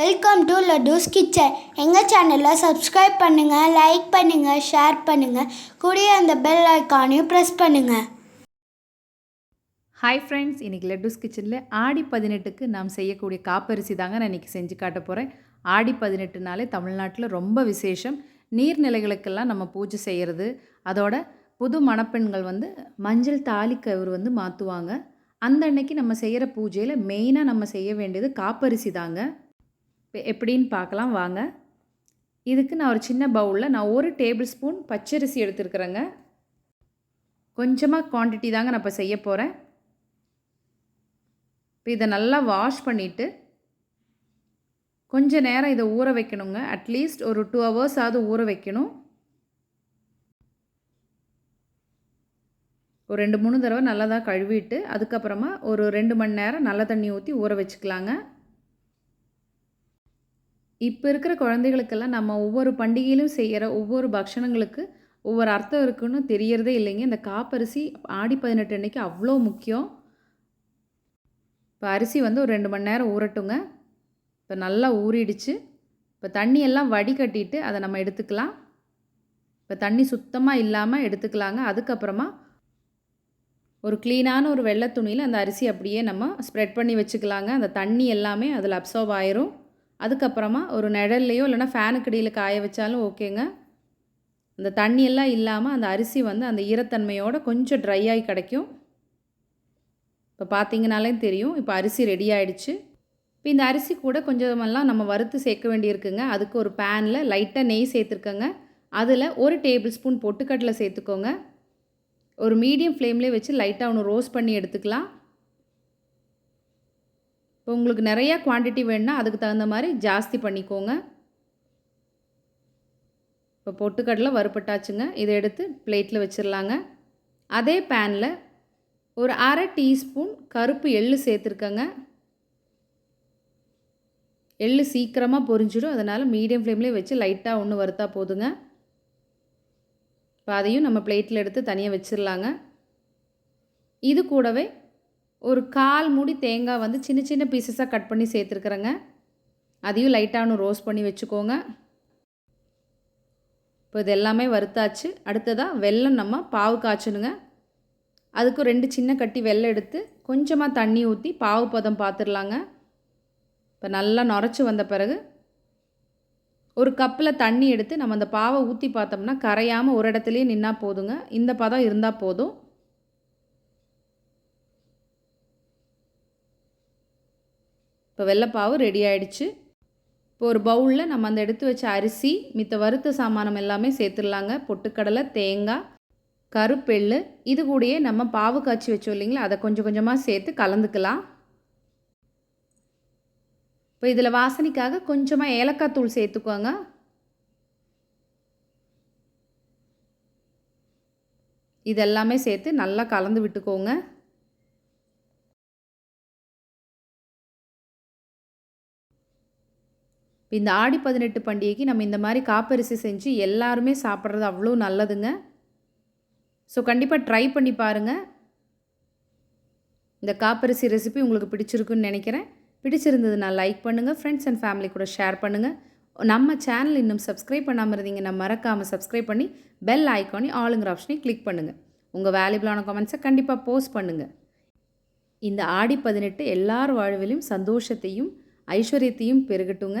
Welcome to லட்டூஸ் kitchen எங்கள் சேனலை subscribe பண்ணுங்கள் லைக் பண்ணுங்கள் ஷேர் பண்ணுங்கள் கூடிய அந்த பெல் ஐக்கானையும் ப்ரெஸ் பண்ணுங்கள் ஹாய் ஃப்ரெண்ட்ஸ் இன்றைக்கி லட்டூஸ் கிச்சனில் ஆடி பதினெட்டுக்கு நாம் செய்யக்கூடிய காப்பரிசி தாங்க நான் இன்றைக்கி செஞ்சு காட்ட போகிறேன் ஆடி பதினெட்டுனாலே தமிழ்நாட்டில் ரொம்ப விசேஷம். நீர்நிலைகளுக்கெல்லாம் நம்ம பூஜை செய்கிறது அதோட புது மணப்பெண்கள் வந்து மஞ்சள் தாலி கயிறு வந்து மாற்றுவாங்க அந்த அன்னைக்கு நம்ம செய்கிற பூஜையில் மெயினாக நம்ம செய்ய வேண்டியது காப்பரிசி தாங்க. எப்படின்னு பார்க்கலாம் வாங்க. இதுக்கு நான் ஒரு சின்ன பவுலில் நான் ஒரு டேபிள் ஸ்பூன் பச்சரிசி எடுத்துருக்குறேங்க. கொஞ்சமாக குவான்டிட்டி தாங்க நான் இப்போ செய்ய போகிறேன் இப்போ இதை நல்லா வாஷ் பண்ணிவிட்டு கொஞ்ச நேரம் இதை ஊற வைக்கணுங்க. அட்லீஸ்ட் ஒரு டூ ஹவர்ஸாவது ஊற வைக்கணும். ஒரு ரெண்டு மூணு தடவை நல்லா தான் கழுவிட்டு அதுக்கப்புறமா ஒரு ரெண்டு மணி நேரம் நல்ல தண்ணி ஊற்றி ஊற வச்சுக்கலாங்க. இப்போ இருக்கிற குழந்தைகளுக்கெல்லாம் நம்ம ஒவ்வொரு பண்டிகையிலும் செய்கிற ஒவ்வொரு பக்ஷணங்களுக்கு ஒவ்வொரு அர்த்தம் இருக்குன்னு தெரியறதே இல்லைங்க. இந்த காப்பரிசி ஆடி பதினெட்டு அன்னைக்கு அவ்வளோ முக்கியம். இப்போ அரிசி வந்து ஒரு ரெண்டு மணி நேரம் ஊறட்டுங்க. இப்போ நல்லா ஊறிடுச்சு. இப்போ தண்ணி எல்லாம் வடிகட்டிட்டு அதை நம்ம எடுத்துக்கலாம். இப்போ தண்ணி சுத்தமாக இல்லாமல் எடுத்துக்கலாங்க. அதுக்கப்புறமா ஒரு க்ளீனான ஒரு வெள்ளை துணியில் அந்த அரிசி அப்படியே நம்ம ஸ்ப்ரெட் பண்ணி வச்சுக்கலாங்க. அந்த தண்ணி எல்லாமே அதில் அப்சர்வ் ஆயிரும். அதுக்கப்புறமா ஒரு நிழல்லையோ இல்லைனா ஃபேனுக்கு அடியில் காய வச்சாலும் ஓகேங்க. அந்த தண்ணியெல்லாம் இல்லாமல் அந்த அரிசி வந்து அந்த ஈரத்தன்மையோடு கொஞ்சம் ட்ரை ஆகி கிடைக்கும். இப்போ பார்த்தீங்கனாலே தெரியும். இப்போ அரிசி ரெடி ஆகிடுச்சு இப்போ இந்த அரிசி கூட கொஞ்சமெல்லாம் நம்ம வறுத்து சேர்க்க வேண்டியிருக்குங்க. அதுக்கு ஒரு பேனில் லைட்டாக நெய் சேர்த்துருக்கோங்க. அதில் ஒரு டேபிள் ஸ்பூன் பொட்டுக்கடலை சேர்த்துக்கோங்க. ஒரு மீடியம் ஃப்ளேம்லேயே வச்சு லைட்டாக ஒன்று ரோஸ்ட் பண்ணி எடுத்துக்கலாம். இப்போ உங்களுக்கு நிறையா குவான்டிட்டி வேணுன்னா அதுக்கு தகுந்த மாதிரி ஜாஸ்தி பண்ணிக்கோங்க. இப்போ பொட்டுக்கடலை வறுப்பட்டாச்சுங்க இதை எடுத்து பிளேட்டில் வச்சிடலாங்க அதே பேனில் ஒரு அரை டீஸ்பூன் கருப்பு எள்ளு சேர்த்துருக்கேங்க. எள்ளு சீக்கிரமாக பொரிஞ்சிடும். அதனால் மீடியம் ஃப்ளேம்லேயே வச்சு லைட்டாக ஒன்று வறுத்தா போதுங்க. இப்போ அதையும் நம்ம பிளேட்டில் எடுத்து தனியாக வச்சிடலாங்க இது கூடவே ஒரு கால் மூடி தேங்காய் வந்து சின்ன சின்ன பீசஸாக கட் பண்ணி சேர்த்துருக்குறேங்க. அதையும் லைட்டாக ஒன்று ரோஸ்ட் பண்ணி வச்சுக்கோங்க. இப்போ இது எல்லாமே வறுத்தாச்சு. அடுத்ததாக வெள்ளம் நம்ம பாவு காய்ச்சணுங்க. அதுக்கு ரெண்டு சின்ன கட்டி வெள்ளம் எடுத்து கொஞ்சமாக தண்ணி ஊற்றி பாவு பதம் பார்த்துடலாங்க இப்போ நல்லா நுரைச்சி வந்த பிறகு ஒரு கப்பில் தண்ணி எடுத்து நம்ம அந்த பாவை ஊற்றி பார்த்தோம்னா கரையாமல் ஒரு இடத்துலையே நின்னா போதுங்க. இந்த பதம் இருந்தால் போதும். இப்போ வெள்ளைப்பாவு ரெடி ஆயிடுச்சு. இப்போ ஒரு பவுலில் நம்ம அந்த எடுத்து வச்ச அரிசி மித்த வறுத்த சாமானம் எல்லாமே சேர்த்துடலாங்க. பொட்டுக்கடலை தேங்காய் கருப்பெள்ளு இது கூடயே நம்ம பாவு காய்ச்சி வச்சோம் இல்லைங்களா? அதை கொஞ்சம் கொஞ்சமாக சேர்த்து கலந்துக்கலாம். இப்போ இதில் வாசனைக்காக கொஞ்சமாக ஏலக்காய் தூள் சேர்த்துக்கோங்க. இதெல்லாமே சேர்த்து நல்லா கலந்து விட்டுக்கோங்க. இந்த ஆடி பதினெட்டு பண்டிகைக்கு நம்ம இந்த மாதிரி காப்பரிசி செஞ்சு எல்லாருமே சாப்பிட்றது அவ்வளோ நல்லதுங்க. ஸோ கண்டிப்பாக ட்ரை பண்ணி பாருங்கள் இந்த காப்பரிசி ரெசிபி உங்களுக்கு பிடிச்சிருக்குன்னு நினைக்கிறேன். பிடிச்சிருந்ததுன்னா லைக் பண்ணுங்கள் ஃப்ரெண்ட்ஸ் அண்ட் ஃபேமிலி கூட ஷேர் பண்ணுங்கள் நம்ம சேனல் இன்னும் சப்ஸ்கிரைப் பண்ணாமல் இருந்தீங்கன்னா மறக்காமல் சப்ஸ்கிரைப் பண்ணி பெல் ஐக்கானி ஆளுங்கிற ஆப்ஷனையும் கிளிக் பண்ணுங்கள் உங்கள் வேல்யூபிளான கமெண்ட்ஸை கண்டிப்பாக போஸ்ட் பண்ணுங்கள் இந்த ஆடி பதினெட்டு எல்லார் வாழ்விலும் சந்தோஷத்தையும் ஐஸ்வர்யத்தையும் பெருகட்டுங்க.